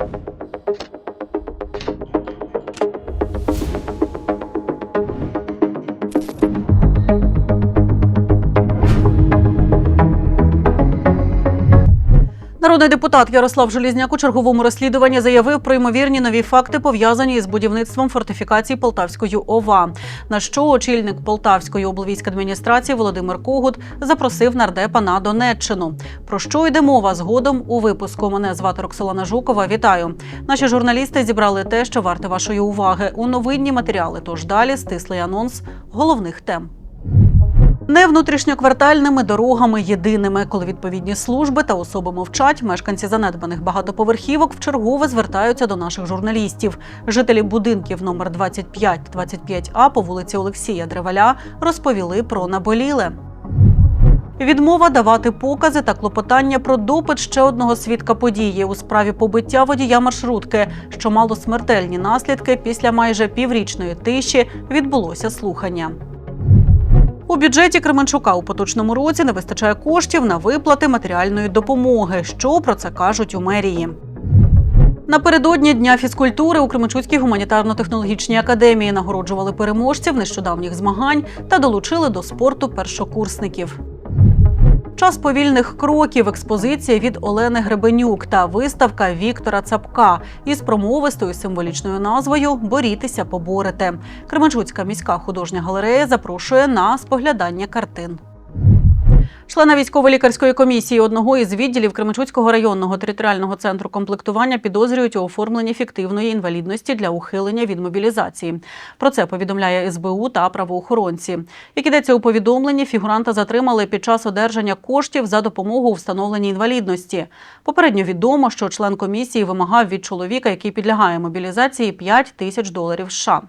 you Народний депутат Ярослав Желізняк у черговому розслідуванні заявив про ймовірні нові факти, пов'язані із будівництвом фортифікації Полтавської ОВА. На що очільник Полтавської облвійськадміністрації Володимир Когут запросив нардепа на Донеччину. Про що йде мова згодом у випуску? Мене звати Роксолана Жукова. Вітаю. Наші журналісти зібрали те, що варте вашої уваги у новинні матеріали. Тож далі стислий анонс головних тем. Не внутрішньоквартальними дорогами єдиними, коли відповідні служби та особи мовчать, мешканці занедбаних багатоповерхівок вчергове звертаються до наших журналістів. Жителі будинків номер 25 25А по вулиці Олексія Древаля розповіли про наболіле. Відмова давати покази та клопотання про допит ще одного свідка події у справі побиття водія маршрутки, що мало смертельні наслідки після майже піврічної тиші відбулося слухання. У бюджеті Кременчука у поточному році не вистачає коштів на виплати матеріальної допомоги. Що про це кажуть у мерії? Напередодні дня фізкультури у Кременчуцькій гуманітарно-технологічній академії нагороджували переможців нещодавніх змагань та долучили до спорту першокурсників. Час повільних кроків, експозиція від Олени Гребенюк та виставка Віктора Цапка із промовистою символічною назвою Борітися, поборете. Кременчуцька міська художня галерея запрошує на споглядання картин. Члена військово-лікарської комісії одного із відділів Кременчуцького районного територіального центру комплектування підозрюють у оформленні фіктивної інвалідності для ухилення від мобілізації. Про це повідомляє СБУ та правоохоронці. Як ідеться у повідомленні, фігуранта затримали під час одержання коштів за допомогу у встановленні інвалідності. Попередньо відомо, що член комісії вимагав від чоловіка, який підлягає мобілізації, 5 тисяч доларів США.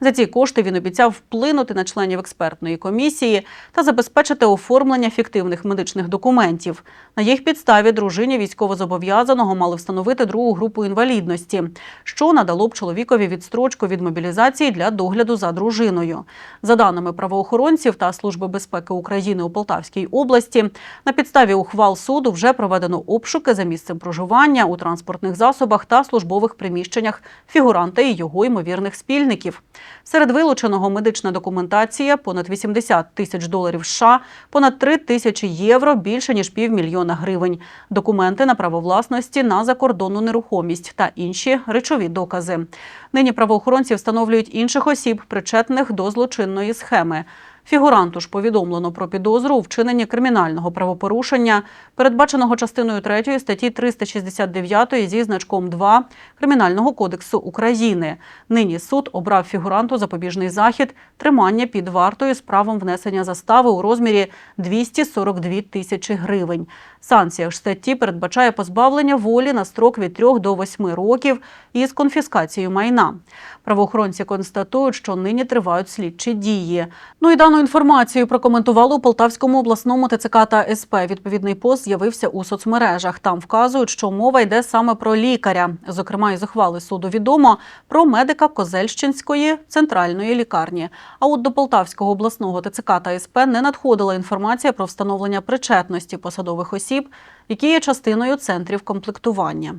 За ці кошти він обіцяв вплинути на членів експертної комісії та забезпечити оформлення фіктивних медичних документів. На їх підставі дружині військовозобов'язаного мали встановити другу групу інвалідності, що надало б чоловікові відстрочку від мобілізації для догляду за дружиною. За даними правоохоронців та Служби безпеки України у Полтавській області, на підставі ухвал суду вже проведено обшуки за місцем проживання у транспортних засобах та службових приміщеннях фігуранта і його ймовірних спільників. Серед вилученого медична документація понад 80 тисяч доларів США, понад 3 тисячі євро, більше ніж півмільйона гривень, документи на право власності на закордонну нерухомість та інші речові докази. Нині правоохоронці встановлюють інших осіб, причетних до злочинної схеми. Фігуранту ж повідомлено про підозру у вчиненні кримінального правопорушення, передбаченого частиною 3 статті 369 зі значком 2 Кримінального кодексу України. Нині суд обрав фігуранту запобіжний захід тримання під вартою з правом внесення застави у розмірі 242 тисячі гривень. Санкція ж статті передбачає позбавлення волі на строк від 3 до 8 років із конфіскацією майна. Правоохоронці констатують, що нині тривають слідчі дії. Ну і дану інформацію прокоментували у Полтавському обласному ТЦК та СП. Відповідний пост з'явився у соцмережах. Там вказують, що мова йде саме про лікаря. Зокрема, із ухвали суду відомо про медика Козельщинської центральної лікарні. А от до Полтавського обласного ТЦК та СП не надходила інформація про встановлення причетності посадових осіб, які є частиною центрів комплектування.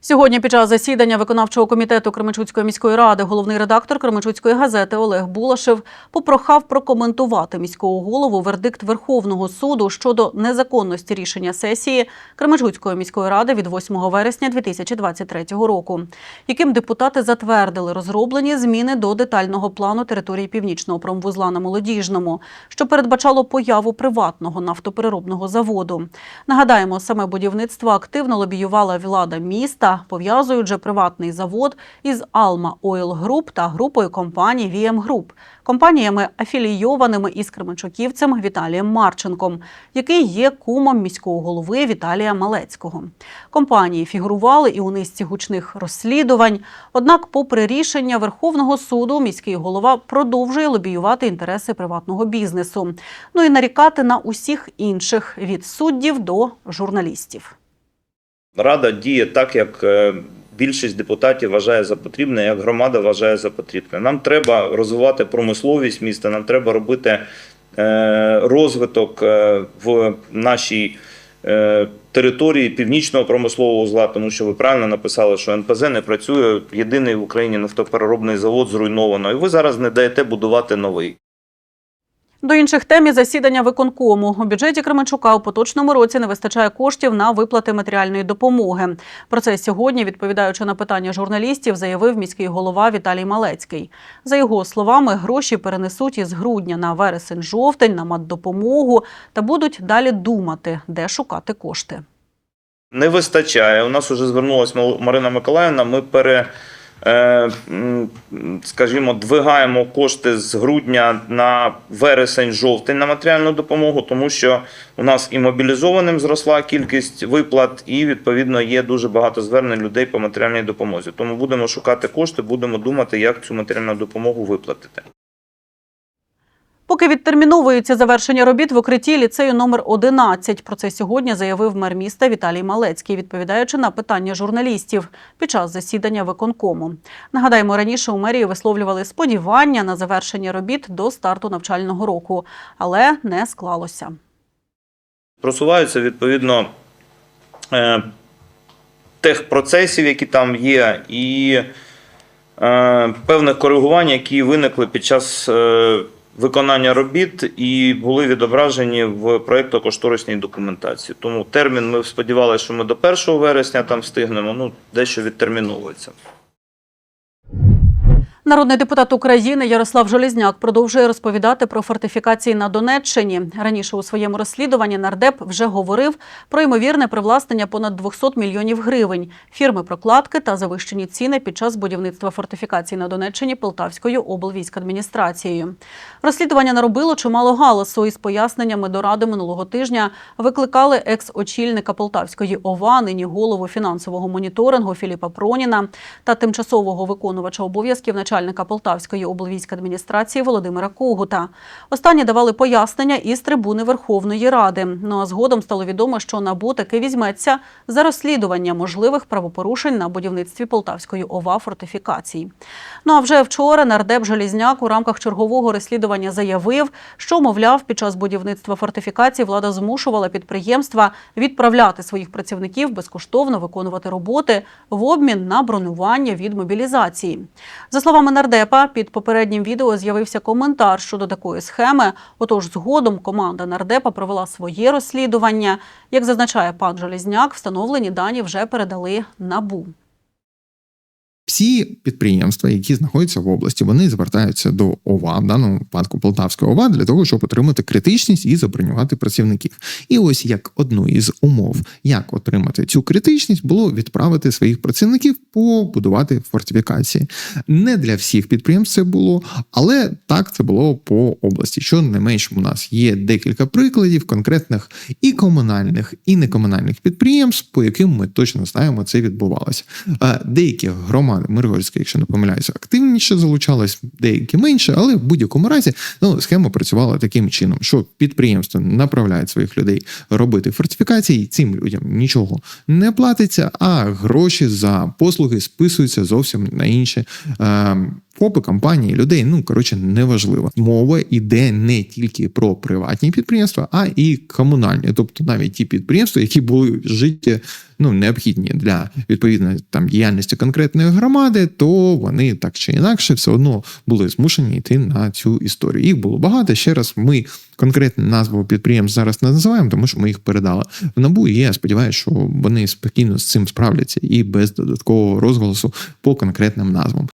Сьогодні під час засідання виконавчого комітету Кременчуцької міської ради головний редактор Кременчуцької газети Олег Булашев попрохав прокоментувати міського голову вердикт Верховного суду щодо незаконності рішення сесії Кременчуцької міської ради від 8 вересня 2023 року, яким депутати затвердили розроблені зміни до детального плану території північного промвузла на молодіжному, що передбачало появу приватного нафтопереробного заводу. Нагадаємо, саме будівництво активно лобіювала влада міста, пов'язують же приватний завод із Alma Oil Group та групою компаній VM Group, компаніями афілійованими із Кременчуківцем Віталієм Марченком, який є кумом міського голови Віталія Малецького. Компанії фігурували і у низці гучних розслідувань. Однак, попри рішення Верховного суду, міський голова продовжує лобіювати інтереси приватного бізнесу. Ну і нарікати на усіх інших від суддів до журналістів. Рада діє так, як е, більшість депутатів вважає за потрібне, як громада вважає за потрібне. Нам треба розвивати промисловість міста, нам треба робити е, розвиток е, в нашій території північного промислового узла, тому що ви правильно написали, що НПЗ не працює. Єдиний в Україні нафтопереробний завод зруйновано, і ви зараз не даєте будувати новий. До інших тем і засідання виконкому у бюджеті Кременчука у поточному році не вистачає коштів на виплати матеріальної допомоги. Про це сьогодні, відповідаючи на питання журналістів, заявив міський голова Віталій Малецький. За його словами, гроші перенесуть із грудня на вересень-жовтень на матдопомогу та будуть далі думати, де шукати кошти. Не вистачає. У нас вже звернулася Марина Миколаївна. Ми пере, скажімо, двигаємо кошти з грудня на вересень-жовтень на матеріальну допомогу, тому що у нас і мобілізованим зросла кількість виплат, і відповідно є дуже багато звернень людей по матеріальній допомозі. Тому будемо шукати кошти, будемо думати, як цю матеріальну допомогу виплатити. Поки відтерміновується завершення робіт в укритті ліцею номер 11. Про це сьогодні заявив мер міста Віталій Малецький, відповідаючи на питання журналістів під час засідання виконкому. Нагадаємо, раніше у мерії висловлювали сподівання на завершення робіт до старту навчального року, але не склалося. просуваються відповідно е, тих процесів, які там є, і е, певних коригувань, які виникли під час е, виконання робіт і були відображені в проєктно-кошторисній документації. Тому термін ми сподівалися, що ми до 1 вересня там встигнемо, ну дещо відтерміновується. Народний депутат України Ярослав Желізняк продовжує розповідати про фортифікації на Донеччині. Раніше у своєму розслідуванні нардеп вже говорив про ймовірне привласнення понад 200 мільйонів гривень, фірми прокладки та завищені ціни під час будівництва фортифікацій на Донеччині Полтавською облвійськадміністрацією. Розслідування наробило чимало галасу із поясненнями до ради минулого тижня викликали екс-очільника Полтавської ОВА, нині голову фінансового моніторингу Філіпа Проніна та тимчасового виконувача обов'язків начальника Полтавської облвійськадміністрації Володимира Когута. Останні давали пояснення із трибуни Верховної Ради. Ну а згодом стало відомо, що НАБУ таки візьметься за розслідування можливих правопорушень на будівництві Полтавської ОВА фортифікацій. Ну а вже вчора нардеп Желізняк у рамках чергового розслідування заявив, що, мовляв, під час будівництва фортифікацій влада змушувала підприємства відправляти своїх працівників безкоштовно виконувати роботи в обмін на бронювання від мобілізації. За словами нардепа, під попереднім відео з'явився коментар щодо такої схеми. Отож, згодом команда нардепа провела своє розслідування. Як зазначає пан Желізняк, встановлені дані вже передали набу. Всі підприємства, які знаходяться в області, вони звертаються до ОВА, в даному випадку Полтавської ОВА, для того, щоб отримати критичність і забронювати працівників. І ось як одну із умов, як отримати цю критичність, було відправити своїх працівників побудувати фортифікації. Не для всіх підприємств це було, але так це було по області. Що не менш, у нас є декілька прикладів конкретних і комунальних, і некомунальних підприємств, по яким ми точно знаємо, це відбувалося. Е, Деякі громади Миргорська, якщо не помиляюся, активніше залучалась деякі менше, але в будь-якому разі ну, схема працювала таким чином, що підприємство направляє своїх людей робити фортифікації, цим людям нічого не платиться, а гроші за послуги списуються зовсім на інші. Е, ФОПи, компанії, людей, ну коротше, неважливо. Мова йде не тільки про приватні підприємства, а і комунальні, тобто навіть ті підприємства, які були життя ну, необхідні для відповідної там діяльності конкретної громади, то вони так чи інакше все одно були змушені йти на цю історію. Їх було багато. Ще раз ми конкретну назву підприємств зараз не називаємо, тому що ми їх передали в набу. І я сподіваюся, що вони спокійно з цим справляться і без додаткового розголосу по конкретним назвам.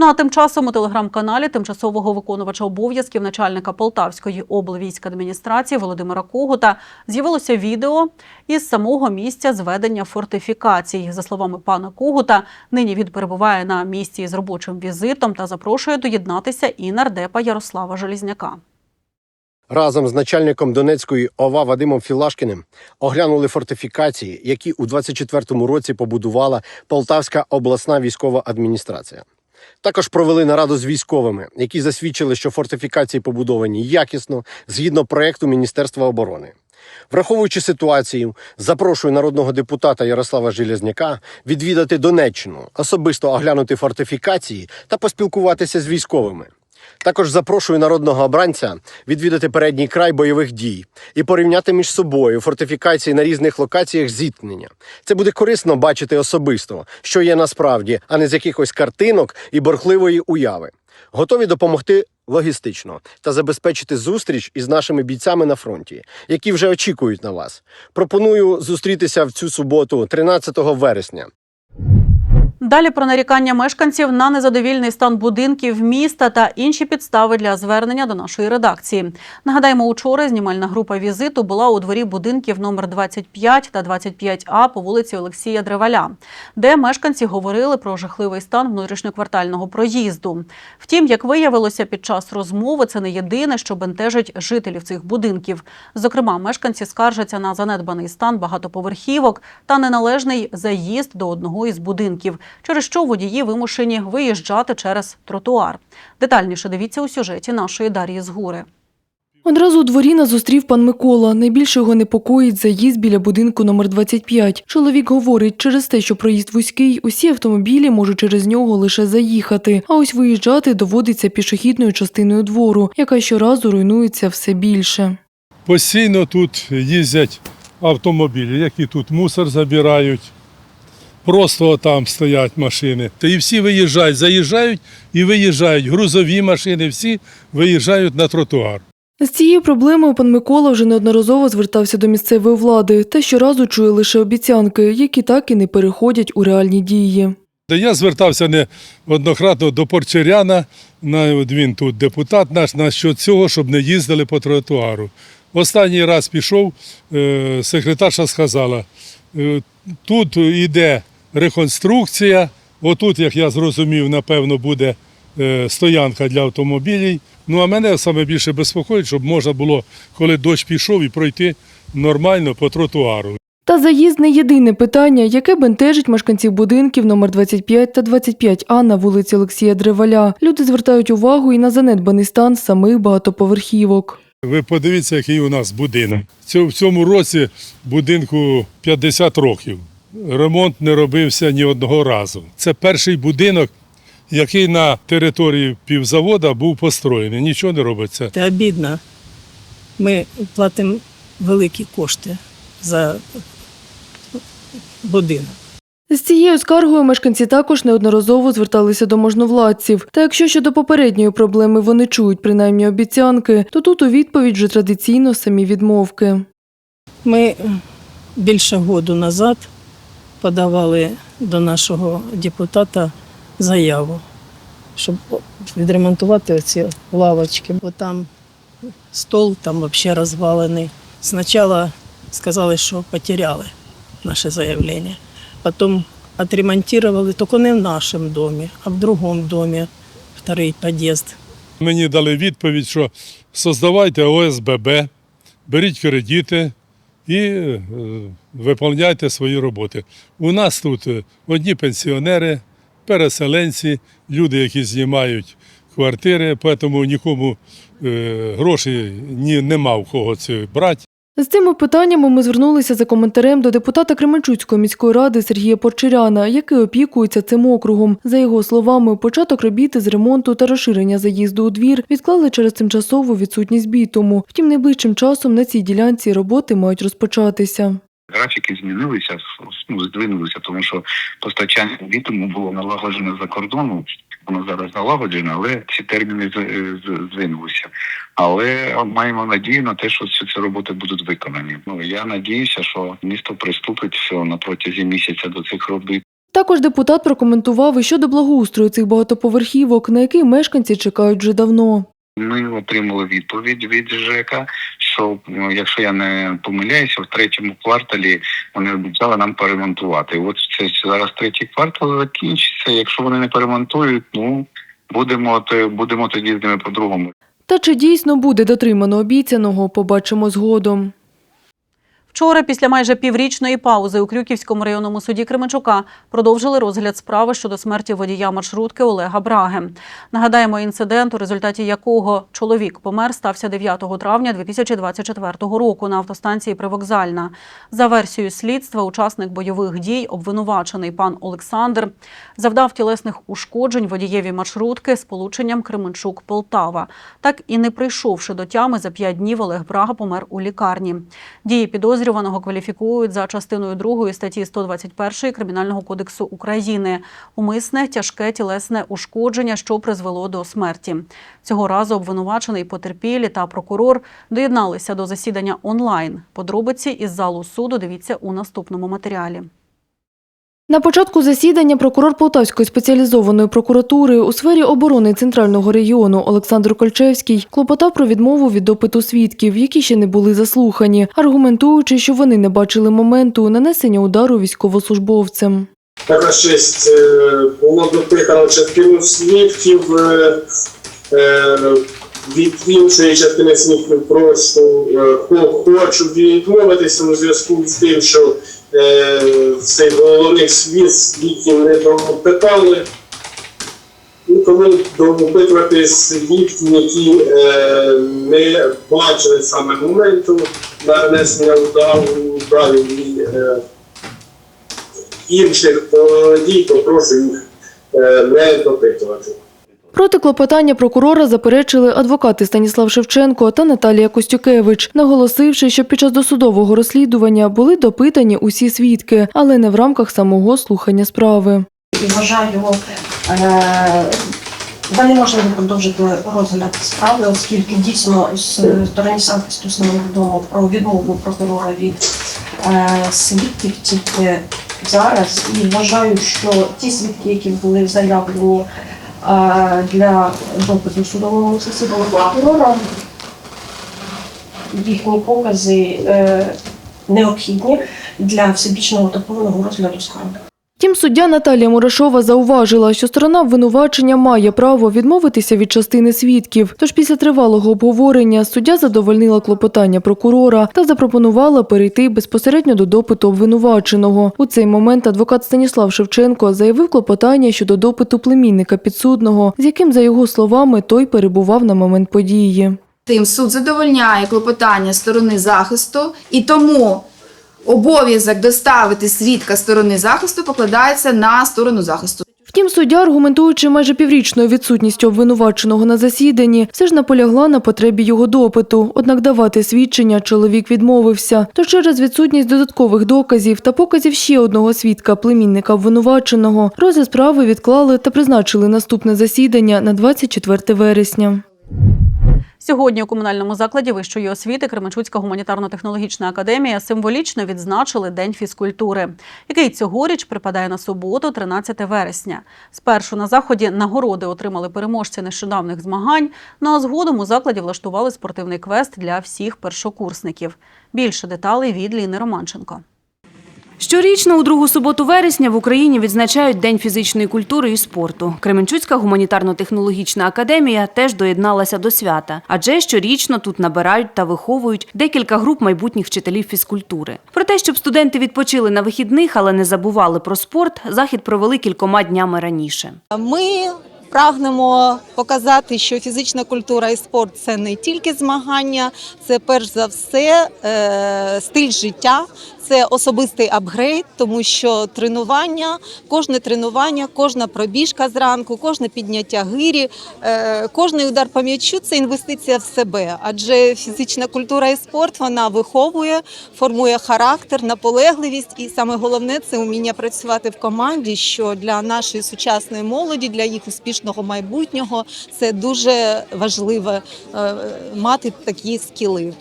Ну а тим часом у телеграм-каналі тимчасового виконувача обов'язків начальника Полтавської облвійськадміністрації Володимира Когута з'явилося відео із самого місця зведення фортифікацій. За словами пана Когута, нині він перебуває на місці з робочим візитом та запрошує доєднатися і нардепа Ярослава Желізняка. Разом з начальником Донецької ОВА Вадимом Філашкіним оглянули фортифікації, які у 24-му році побудувала Полтавська обласна військова адміністрація. Також провели нараду з військовими, які засвідчили, що фортифікації побудовані якісно згідно проекту Міністерства оборони. Враховуючи ситуацію, запрошую народного депутата Ярослава Железняка відвідати Донеччину, особисто оглянути фортифікації та поспілкуватися з військовими. Також запрошую народного обранця відвідати передній край бойових дій і порівняти між собою фортифікації на різних локаціях зіткнення. Це буде корисно бачити особисто, що є насправді, а не з якихось картинок і борхливої уяви. Готові допомогти логістично та забезпечити зустріч із нашими бійцями на фронті, які вже очікують на вас. Пропоную зустрітися в цю суботу, 13 вересня. Далі про нарікання мешканців на незадовільний стан будинків міста та інші підстави для звернення до нашої редакції. Нагадаємо, учора знімальна група візиту була у дворі будинків номер 25 та 25А по вулиці Олексія Древаля, де мешканці говорили про жахливий стан внутрішньоквартального проїзду. Втім, як виявилося під час розмови, це не єдине, що бентежить жителів цих будинків. Зокрема, мешканці скаржаться на занедбаний стан багатоповерхівок та неналежний заїзд до одного із будинків, через що водії вимушені виїжджати через тротуар. Детальніше дивіться у сюжеті нашої Дар'ї Згури. Одразу у дворі нас зустрів пан Микола. Найбільше його непокоїть заїзд біля будинку номер 25. Чоловік говорить, через те, що проїзд вузький, усі автомобілі можуть через нього лише заїхати. А ось виїжджати доводиться пішохідною частиною двору, яка щоразу руйнується все більше. Постійно тут їздять автомобілі, які тут мусор забирають. Просто там стоять машини. Та і всі виїжджають, заїжджають і виїжджають. Грузові машини, всі виїжджають на тротуар. З цією проблемою пан Микола вже неодноразово звертався до місцевої влади та щоразу чує лише обіцянки, які так і не переходять у реальні дії. Я звертався не однократно до Порчаряна, на- от він тут депутат наш, на що цього, щоб не їздили по тротуару. Останній раз пішов, е, секретарша сказала, е, тут йде реконструкція, отут, як я зрозумів, напевно, буде е, стоянка для автомобілів. Ну а мене саме більше безпокоїть, щоб можна було, коли дощ пішов, і пройти нормально по тротуару. Та заїзд не єдине питання, яке бентежить мешканців будинків номер 25 та 25А на вулиці Олексія Древаля. Люди звертають увагу і на занедбаний стан самих багатоповерхівок. Ви подивіться, який у нас будинок. В цьому році будинку 50 років. Ремонт не робився ні одного разу. Це перший будинок, який на території півзавода був построєний. Нічого не робиться. Це обідно. Ми платимо великі кошти за будинок. З цією скаргою мешканці також неодноразово зверталися до можновладців. Та якщо щодо попередньої проблеми вони чують принаймні обіцянки, то тут у відповідь вже традиційно самі відмовки. Ми більше году назад подавали до нашого депутата заяву, щоб відремонтувати оці лавочки, бо там стол там взагалі розвалений. Спочатку сказали, що потеряли наше заявлення. Потім отремонтували, тільки не в нашому домі, а в другому домі, вторий під'їзд. Мені дали відповідь, що создавайте ОСББ, беріть кредити і виконуйте виповняйте свої роботи. У нас тут е, одні пенсіонери, переселенці, люди, які знімають квартири, тому нікому гроші грошей ні, нема в кого це брати. З цими питаннями ми звернулися за коментарем до депутата Кременчуцької міської ради Сергія Порчаряна, який опікується цим округом. За його словами, початок робіт з ремонту та розширення заїзду у двір відклали через тимчасову відсутність бітуму. Втім, найближчим часом на цій ділянці роботи мають розпочатися. Графіки змінилися, ну, здвинулися, тому що постачання бітуму було налагоджено за кордону. Воно зараз налагоджено, але ці терміни здвинулися. Але маємо надію на те, що ці, ці роботи будуть виконані. Ну я надіюся, що місто приступить що на протязі місяця до цих робіт. Також депутат прокоментував і щодо благоустрою цих багатоповерхівок, на який мешканці чекають вже давно. Ми отримали відповідь від ЖЕКа, що ну, якщо я не помиляюся, в третьому кварталі вони обіцяли нам перемонтувати. І От це зараз третій квартал закінчиться. Якщо вони не перемонтують, ну будемо то- будемо тоді з ними по-другому. Та чи дійсно буде дотримано обіцяного, побачимо згодом. Вчора, після майже піврічної паузи у Крюківському районному суді Кременчука продовжили розгляд справи щодо смерті водія маршрутки Олега Браги. Нагадаємо, інцидент, у результаті якого чоловік помер, стався 9 травня 2024 року на автостанції Привокзальна. За версією слідства, учасник бойових дій, обвинувачений пан Олександр, завдав тілесних ушкоджень водієві маршрутки з полученням Кременчук-Полтава. Так і не прийшовши до тями, за п'ять днів Олег Брага помер у лікарні. Дії підозрюваного кваліфікують за частиною 2 статті 121 Кримінального кодексу України умисне тяжке тілесне ушкодження, що призвело до смерті. Цього разу обвинувачений потерпілі та прокурор доєдналися до засідання онлайн. Подробиці із залу суду дивіться у наступному матеріалі. На початку засідання прокурор Полтавської спеціалізованої прокуратури у сфері оборони центрального регіону Олександр Кольчевський клопотав про відмову від допиту свідків, які ще не були заслухані, аргументуючи, що вони не бачили моменту нанесення удару військовослужбовцем. Така честь е, було допитано частину свідків. Від іншої частини свідків прошу е, хочу відмовитися у зв'язку з тим, що е, цих головних свід- свідків не допитали. Ну, тому допитувати свідків, які е, не бачили саме моменту нанесення удару ударів і е, інших подій, то прошу їх е, не допитувати. Проти клопотання прокурора заперечили адвокати Станіслав Шевченко та Наталія Костюкевич, наголосивши, що під час досудового розслідування були допитані усі свідки, але не в рамках самого слухання справи. вважаю, е, далі можна продовжити розгляд справи, оскільки дійсно з сторони захисту відомо про відмову прокурора від е, свідків тільки зараз. І вважаю, що ті свідки, які були заявлені е, для допиту судового судовому прокурора, їхні покази е, необхідні для всебічного та повного розгляду справи. Втім, суддя Наталія Мурашова зауважила, що сторона обвинувачення має право відмовитися від частини свідків. Тож після тривалого обговорення суддя задовольнила клопотання прокурора та запропонувала перейти безпосередньо до допиту обвинуваченого. У цей момент адвокат Станіслав Шевченко заявив клопотання щодо допиту племінника підсудного, з яким, за його словами, той перебував на момент події. Тим суд задовольняє клопотання сторони захисту, і тому обов'язок доставити свідка сторони захисту покладається на сторону захисту. Втім, суддя, аргументуючи майже піврічною відсутністю обвинуваченого на засіданні, все ж наполягла на потребі його допиту. Однак давати свідчення чоловік відмовився. Тож через відсутність додаткових доказів та показів ще одного свідка, племінника обвинуваченого, розгляд справи відклали та призначили наступне засідання на 24 вересня. Сьогодні у комунальному закладі вищої освіти Кременчуцька гуманітарно-технологічна академія символічно відзначили День фізкультури, який цьогоріч припадає на суботу, 13 вересня. Спершу на заході нагороди отримали переможці нещодавних змагань. Ну а згодом у закладі влаштували спортивний квест для всіх першокурсників. Більше деталей від Ліни Романченко. Щорічно у другу суботу вересня в Україні відзначають День фізичної культури і спорту. Кременчуцька гуманітарно-технологічна академія теж доєдналася до свята, адже щорічно тут набирають та виховують декілька груп майбутніх вчителів фізкультури. Про те, щоб студенти відпочили на вихідних, але не забували про спорт, захід провели кількома днями раніше. Ми прагнемо показати, що фізична культура і спорт це не тільки змагання, це перш за все е, стиль життя, це особистий апгрейд, тому що тренування, кожне тренування, кожна пробіжка зранку, кожне підняття гирі, е, кожний удар по м'ячу це інвестиція в себе. Адже фізична культура і спорт вона виховує, формує характер, наполегливість, і саме головне це вміння працювати в команді. Що для нашої сучасної молоді, для їх успішного майбутнього, це дуже важливо е, мати такі скіли.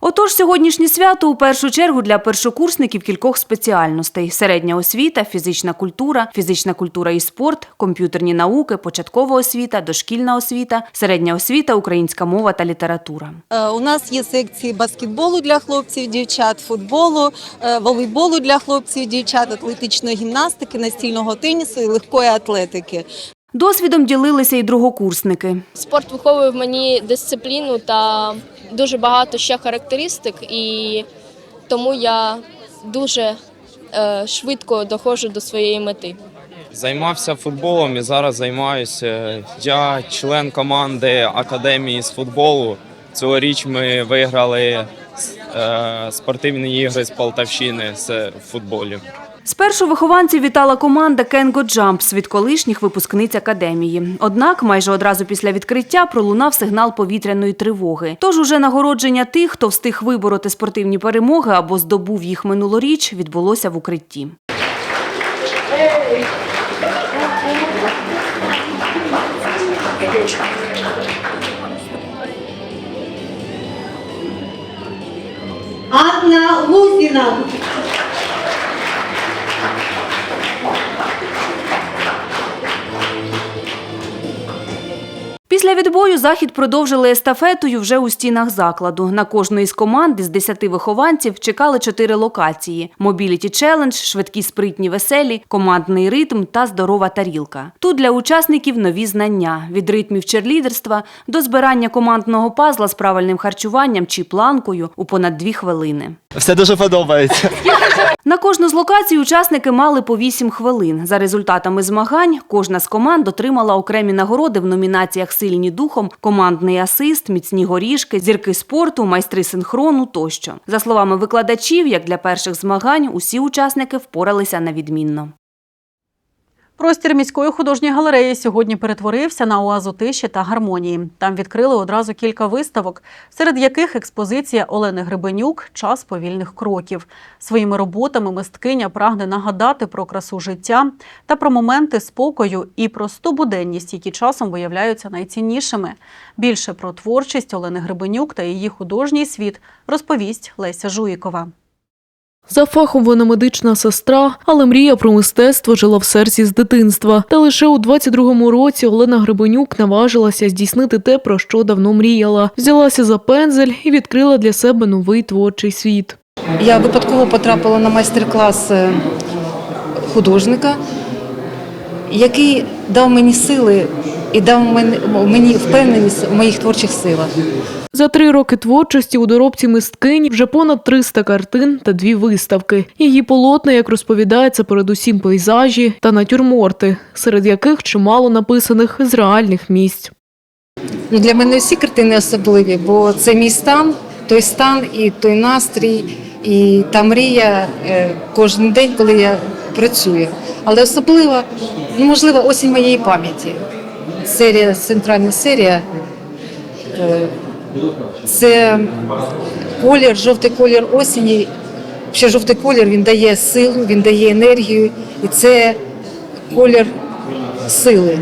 Отож, сьогоднішнє свято у першу чергу для першокурсників кількох спеціальностей: середня освіта, фізична культура, фізична культура і спорт, комп'ютерні науки, початкова освіта, дошкільна освіта, середня освіта, українська мова та література. Е, У нас є секції баскетболу для хлопців, дівчат, футболу, е, волейболу для хлопців, дівчат, атлетичної гімнастики, настільного тенісу і легкої атлетики. Досвідом ділилися і другокурсники. Спорт виховує в мені дисципліну та дуже багато ще характеристик. І тому я дуже е, швидко доходжу до своєї мети. Займався футболом і зараз займаюся. Я член команди академії з футболу. Цьогоріч ми виграли е, спортивні ігри з Полтавщини з футболів. Спершу вихованців вітала команда Кенго Джампс від колишніх випускниць академії. Однак майже одразу після відкриття пролунав сигнал повітряної тривоги. Тож уже нагородження тих, хто встиг вибороти спортивні перемоги або здобув їх минулоріч, відбулося в укритті. Анна Лузіна. Після відбою захід продовжили естафетою вже у стінах закладу. На кожну із команд із 10 вихованців чекали чотири локації: мобіліті челендж, швидкі спритні веселі, командний ритм та здорова тарілка. Тут для учасників нові знання від ритмів черлідерства до збирання командного пазла з правильним харчуванням чи планкою у понад дві хвилини. Все дуже подобається. На кожну з локацій учасники мали по 8 хвилин. За результатами змагань кожна з команд отримала окремі нагороди в номінаціях Сильні духом, командний асист, міцні горішки, зірки спорту, майстри синхрону тощо. За словами викладачів, як для перших змагань, усі учасники впоралися на відмінно. Простір міської художньої галереї сьогодні перетворився на оазу тиші та гармонії. Там відкрили одразу кілька виставок, серед яких експозиція Олени Гребенюк Час повільних кроків. Своїми роботами мисткиня прагне нагадати про красу життя та про моменти спокою і просту буденність, які часом виявляються найціннішими. Більше про творчість Олени Гребенюк та її художній світ розповість Леся Жуїкова. За фахом вона медична сестра, але мрія про мистецтво жила в серці з дитинства. Та лише у 22-му році Олена Гребенюк наважилася здійснити те, про що давно мріяла. Взялася за пензель і відкрила для себе новий творчий світ. Я випадково потрапила на майстер-клас е, художника, який дав мені сили і дав мені впевненість в моїх творчих силах. За три роки творчості у доробці мисткині вже понад 300 картин та дві виставки. Її полотна, як розповідається, передусім пейзажі та натюрморти, серед яких чимало написаних з реальних місць. Ну, Для мене всі картини особливі, бо це мій стан, той стан і той настрій, і та мрія е, кожен день, коли я працюю. Але особливо, ну, можливо, осінь моєї пам'яті. Серія, центральна серія. Це колір, жовтий колір осені. Ще жовтий колір він дає силу, він дає енергію, і це колір сили.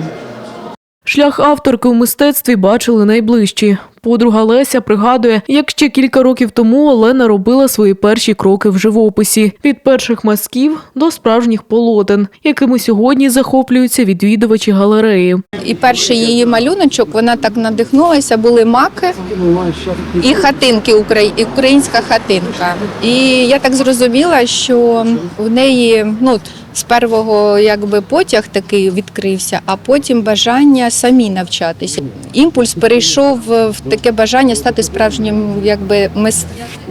Шлях авторки у мистецтві бачили найближчі. Подруга Леся пригадує, як ще кілька років тому Олена робила свої перші кроки в живописі від перших мазків до справжніх полотен, якими сьогодні захоплюються відвідувачі галереї. І перший її малюночок, вона так надихнулася, були маки і хатинки, українська хатинка. І я так зрозуміла, що в неї ну, з первого якби, потяг такий відкрився, а потім бажання самі навчатися. Імпульс перейшов в таке бажання стати справжнім якби,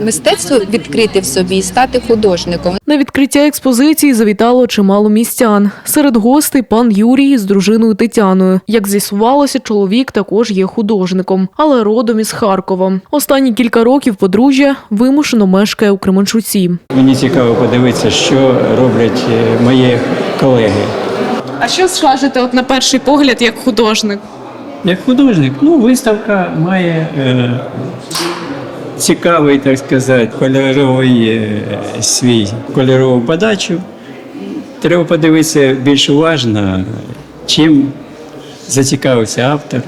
мистецтво відкрити в собі і стати художником. На відкриття експозиції завітало чимало містян. Серед гостей пан Юрій з дружиною Тетяною. Як з'ясувалося, чоловік також є художником, але родом із Харкова. Останні кілька років подружжя вимушено мешкає у Кременчуці. Мені цікаво подивитися, що роблять е, мої колеги. А що скажете, от на перший погляд, як художник? Як художник, ну, виставка має е, цікавий, так сказати, кольоровий е, свій кольорову подачу. Треба подивитися більш уважно, чим зацікавився автор,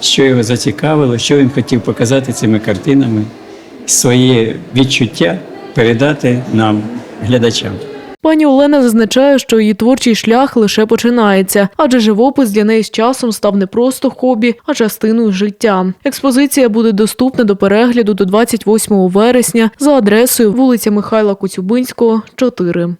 що його зацікавило, що він хотів показати цими картинами, свої відчуття передати нам, глядачам. Пані Олена зазначає, що її творчий шлях лише починається, адже живопис для неї з часом став не просто хобі, а частиною життя. Експозиція буде доступна до перегляду до 28 вересня за адресою вулиця Михайла Коцюбинського, 4.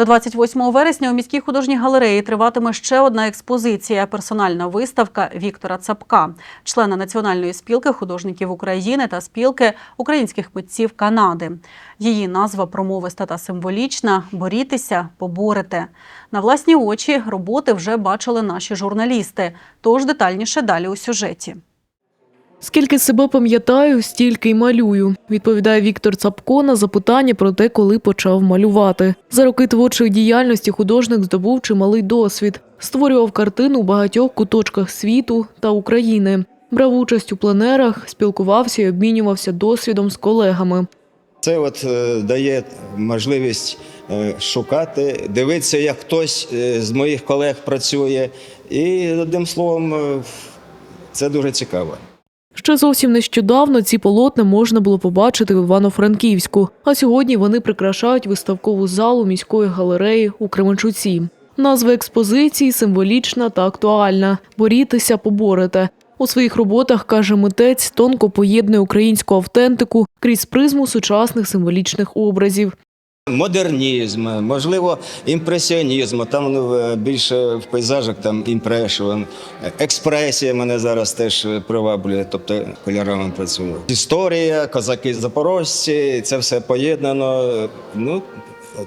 До 28 вересня у міській художній галереї триватиме ще одна експозиція персональна виставка Віктора Цапка, члена Національної спілки художників України та спілки українських митців Канади. Її назва промовиста та символічна борітеся, поборете. На власні очі роботи вже бачили наші журналісти. Тож детальніше далі у сюжеті. Скільки себе пам'ятаю, стільки й малюю, відповідає Віктор Цапко на запитання про те, коли почав малювати. За роки творчої діяльності художник здобув чималий досвід, створював картину у багатьох куточках світу та України. Брав участь у пленерах, спілкувався і обмінювався досвідом з колегами. Це от е, дає можливість е, шукати, дивитися, як хтось е, з моїх колег працює. І одним словом, це дуже цікаво. Ще зовсім нещодавно ці полотна можна було побачити в Івано-Франківську, а сьогодні вони прикрашають виставкову залу міської галереї у Кременчуці. Назва експозиції символічна та актуальна борітеся, поборете. У своїх роботах каже митець тонко поєднує українську автентику крізь призму сучасних символічних образів. Модернізм, можливо, імпресіонізм. Там ну, більше в пейзажах там імпрешн. Експресія мене зараз теж приваблює, тобто кольорами працюю. Історія, козаки запорожці, це все поєднано. Ну,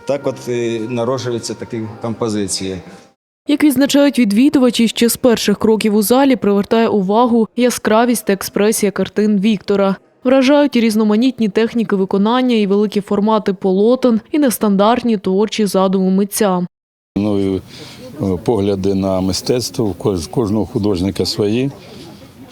так от і народжуються такі композиції. Як відзначають відвідувачі, ще з перших кроків у залі привертає увагу яскравість та експресія картин Віктора. Вражають і різноманітні техніки виконання, і великі формати полотен, і нестандартні творчі задуми митця. Ну, погляди на мистецтво, кож- кожного художника свої.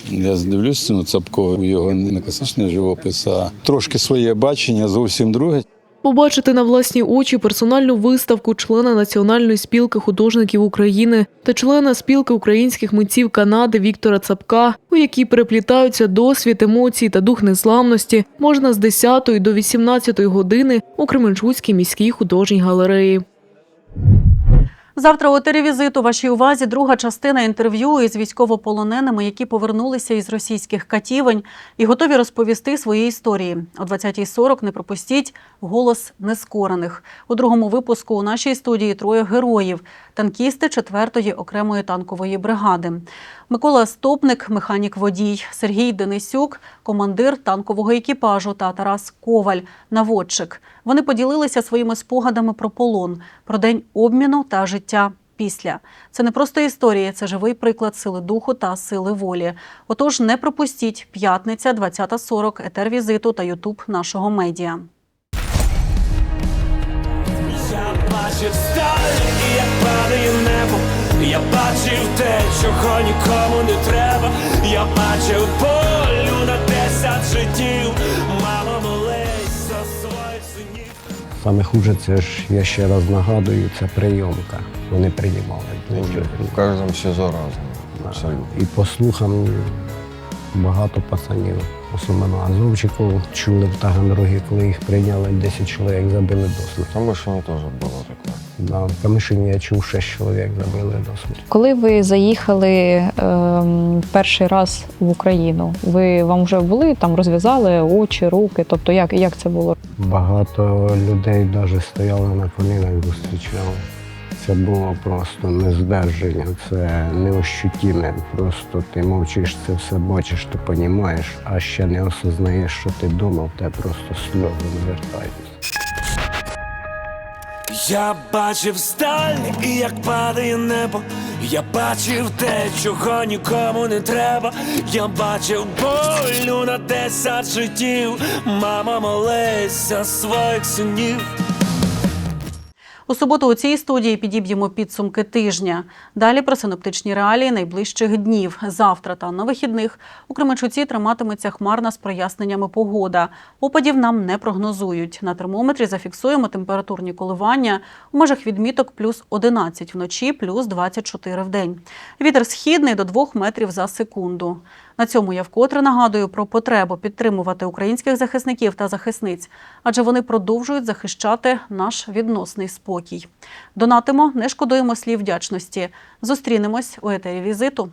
Я дивлюся на Цапкова, його не класичний живопис, а трошки своє бачення, зовсім друге. Побачити на власні очі персональну виставку члена Національної спілки художників України та члена спілки українських митців Канади Віктора Цапка, у якій переплітаються досвід, емоції та дух незламності, можна з 10 до 18 години у Кременчуцькій міській художній галереї. Завтра у телевізиту вашій увазі друга частина інтерв'ю із військовополоненими, які повернулися із російських катівень і готові розповісти свої історії. О 20.40 не пропустіть голос нескорених. У другому випуску у нашій студії троє героїв: танкісти 4-ї окремої танкової бригади. Микола Стопник, механік водій, Сергій Денисюк, командир танкового екіпажу та Тарас Коваль, наводчик. Вони поділилися своїми спогадами про полон, про день обміну та життя після. Це не просто історія, це живий приклад сили духу та сили волі. Отож, не пропустіть п'ятниця, 20.40, етер візиту та Ютуб нашого медіа. Я бачив сталь, і небо. Я бачив те, чого нікому не треба. Я бачив болю на десять життів. Мама молись за своїх синів. Саме хуже, це ж я ще раз нагадую, це прийомка. Вони приймали. В кожному СІЗО разом. Абсолютно. І по слухам багато пацанів, особливо Азовчиків, чули в Таганрогі, коли їх прийняли, 10 чоловік забили до смерті. В Камишині теж було таке. Да, в Камишині я чув, 6 чоловік забили до смерті. Коли ви заїхали ем, перший раз в Україну, ви вам вже були там, розв'язали очі, руки? Тобто, як, як це було? Багато людей навіть стояли на колінах, зустрічали. Це було просто нездержання, це неощутіме. Просто ти мовчиш, це все бачиш, ти розумієш, а ще не осознаєш, що ти думав, те просто сльози звертаються. Я бачив сталь, і як падає небо. Я бачив те, чого нікому не треба. Я бачив болю на десять життів. Мама молись за своїх синів. У суботу у цій студії підіб'ємо підсумки тижня. Далі про синоптичні реалії найближчих днів. Завтра та на вихідних у Кременчуці триматиметься хмарна з проясненнями погода. Опадів нам не прогнозують. На термометрі зафіксуємо температурні коливання у межах відміток плюс 11 вночі, плюс 24 в день. Вітер східний до 2 метрів за секунду. На цьому я вкотре нагадую про потребу підтримувати українських захисників та захисниць, адже вони продовжують захищати наш відносний спокій. Донатимо, не шкодуємо слів вдячності. Зустрінемось у етері візиту.